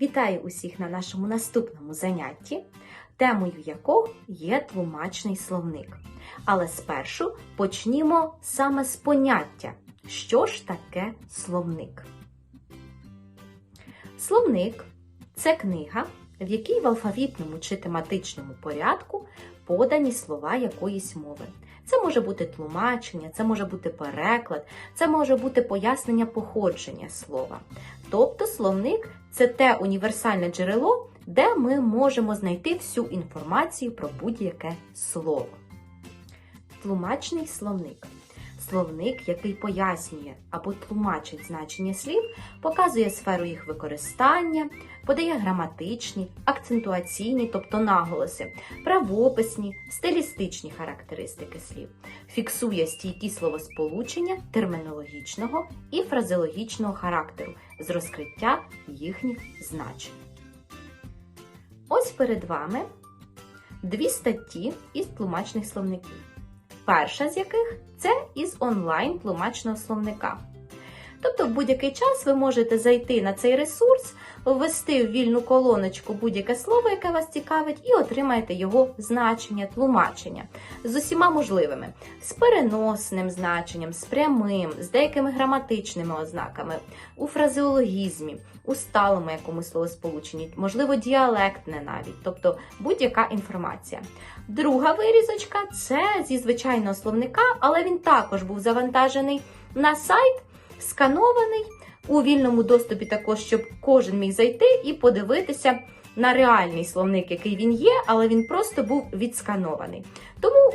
Вітаю усіх на нашому наступному занятті, темою якого є тлумачний словник. Але спершу почнімо саме з поняття, що ж таке словник. Словник це книга, в якій в алфавітному чи тематичному порядку подані слова якоїсь мови. Це може бути тлумачення, це може бути переклад, це може бути пояснення походження слова. Тобто словник це те універсальне джерело, де ми можемо знайти всю інформацію про будь-яке слово. Тлумачний словник. Словник, який пояснює або тлумачить значення слів, показує сферу їх використання, подає граматичні, акцентуаційні, тобто наголоси, правописні, стилістичні характеристики слів, фіксує стійкі словосполучення термінологічного і фразеологічного характеру з розкриття їхніх значень. Ось перед вами дві статті із тлумачних словників. Перша з яких це із онлайн тлумачного словника. Тобто, в будь-який час ви можете зайти на цей ресурс, ввести в вільну колоночку будь-яке слово, яке вас цікавить, і отримаєте його значення, тлумачення. З усіма можливими: з переносним значенням, з прямим, з деякими граматичними ознаками, у фразеологізмі, у сталому якомусь словосполученні, можливо, діалектне навіть, тобто будь-яка інформація. Друга вирізочка це зі звичайного словника, але він також був завантажений на сайт, сканований у вільному доступі, також щоб кожен міг зайти і подивитися на реальний словник, який він є, але він просто був відсканований. Тому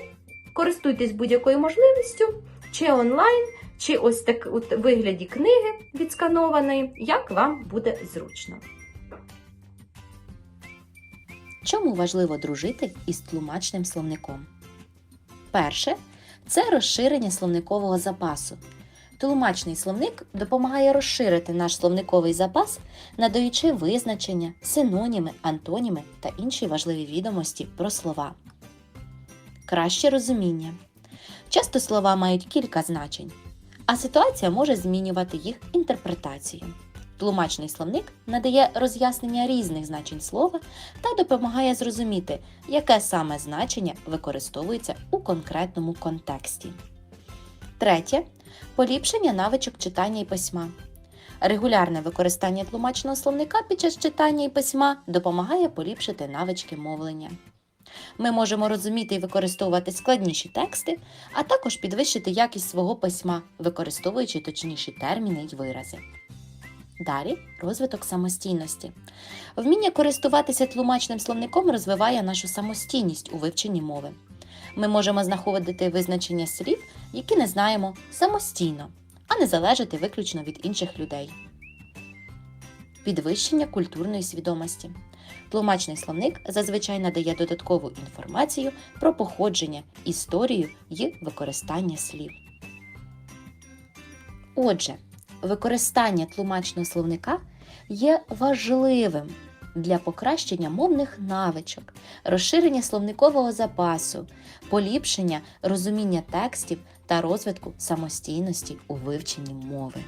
користуйтесь будь-якою можливістю, чи онлайн, чи ось так у вигляді книги відсканованої, як вам буде зручно. Чому важливо дружити із тлумачним словником? Перше це розширення словникового запасу. Тлумачний словник допомагає розширити наш словниковий запас, надаючи визначення, синоніми, антоніми та інші важливі відомості про слова. Краще розуміння. Часто слова мають кілька значень, а ситуація може змінювати їх інтерпретацію. Тлумачний словник надає роз'яснення різних значень слова та допомагає зрозуміти, яке саме значення використовується у конкретному контексті. Третє поліпшення навичок читання і письма. Регулярне використання тлумачного словника під час читання і письма допомагає поліпшити навички мовлення. Ми можемо розуміти і використовувати складніші тексти, а також підвищити якість свого письма, використовуючи точніші терміни й вирази. Далі розвиток самостійності. Вміння користуватися тлумачним словником розвиває нашу самостійність у вивченні мови. Ми можемо знаходити визначення слів, які не знаємо самостійно, а не залежати виключно від інших людей. Підвищення культурної свідомості. Тлумачний словник зазвичай надає додаткову інформацію про походження, історію і використання слів. Отже, використання тлумачного словника є важливим для покращення мовних навичок, розширення словникового запасу, поліпшення розуміння текстів та розвитку самостійності у вивченні мови.